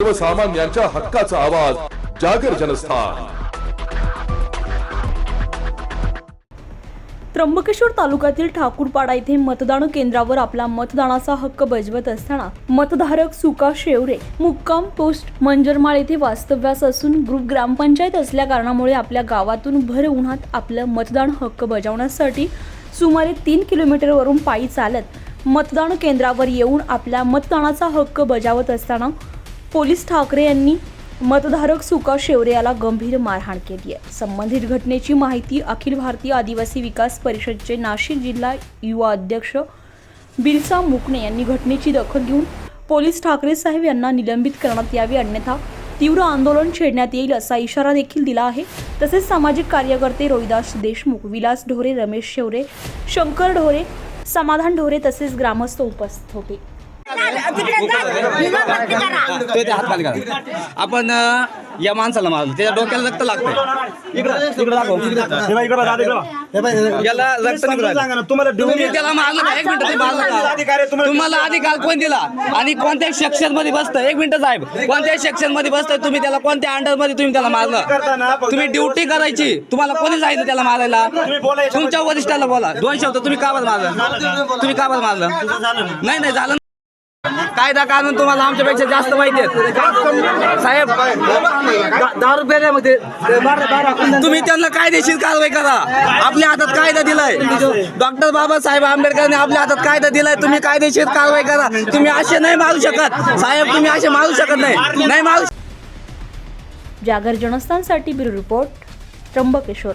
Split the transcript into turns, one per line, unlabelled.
सर्वसामान्यांच्या हक्काचा आवाज जागर जनस्थान.
त्र्यंबकेश्वर तालुक्यातील ठाकूरपाडा येथे मतदान केंद्रावर आपला मतदानाचा हक्क बजावत असताना मतधारक सुका शेवरे मुक्काम पोस्ट मंजरमाळ येथे वास्तव्यास असून ग्रुप ग्रामपंचायत असल्या कारणामुळे आपल्या गावातून भर उन्हात आपलं मतदान हक्क बजावण्यासाठी सुमारे तीन किलोमीटरवरून पायी चालत मतदान केंद्रावर येऊन आपल्या मतदानाचा हक्क बजावत असताना पोलीस ठाकरे यांनी मतधारक सुका शेवरे याला गंभीर मारहाण केली आहे. संबंधित घटनेची माहिती अखिल भारतीय आदिवासी विकास परिषदचे नाशिक जिल्हा युवा अध्यक्ष बिरसा मुकणे यांनी घटनेची दखल घेऊन पोलीस ठाकरे साहेब यांना निलंबित करण्यात यावे अन्यथा तीव्र आंदोलन छेडण्यात येईल असा इशारा देखील दिला आहे. तसेच सामाजिक कार्यकर्ते रोहिदास देशमुख विलास ढोरे रमेश शेवरे शंकर ढोरे समाधान ढोरे तसेच ग्रामस्थ उपस्थित होते.
तो ते हात खाली करा आपण अं, या माणसाला मारलं. त्याच्या डोक्याला रक्त लागतंय. इकडं इकडं दाखव याला रक्त निघून राहिलं. तुम्ही त्याला मारलं का एक मिनिट तुम्ही मारलं का? तुम्हाला अधिकार कोण दिला? आणि कोणत्या सेक्शनमध्ये बसतं? एक मिनिट साहेब. कोणत्या सेक्शनमध्ये बसतंय तुम्ही त्याला कोणत्या अंडरमध्ये तुम्ही त्याला मारलं? तुम्ही ड्युटी करायची. तुम्हाला कोणी सांगितलं त्याला मारायला? तुमच्या वरिष्ठाला बोला. दोन शब्द. तुम्ही का बरं मारलं? तुम्ही का बरं मारलं? नाही नाही झालं कायदा कानून तुम्हाला आमच्यापेक्षा जास्त माहिती आहेत. साहेब दारू पेल्यामध्ये तुम्ही त्यांना कायदेशीर कारवाई करा. आपल्या हातात कायदा दिलाय. डॉक्टर बाबासाहेब आंबेडकरांनी आपल्या हातात कायदा दिलाय. तुम्ही कायदेशीर कारवाई करा. तुम्ही असे नाही मारू शकत. साहेब तुम्ही असे मारू शकत नाही. नाही मारू
जागर जनस्थानसाठी ब्युरो रिपोर्ट त्र्यंबकेश्वर.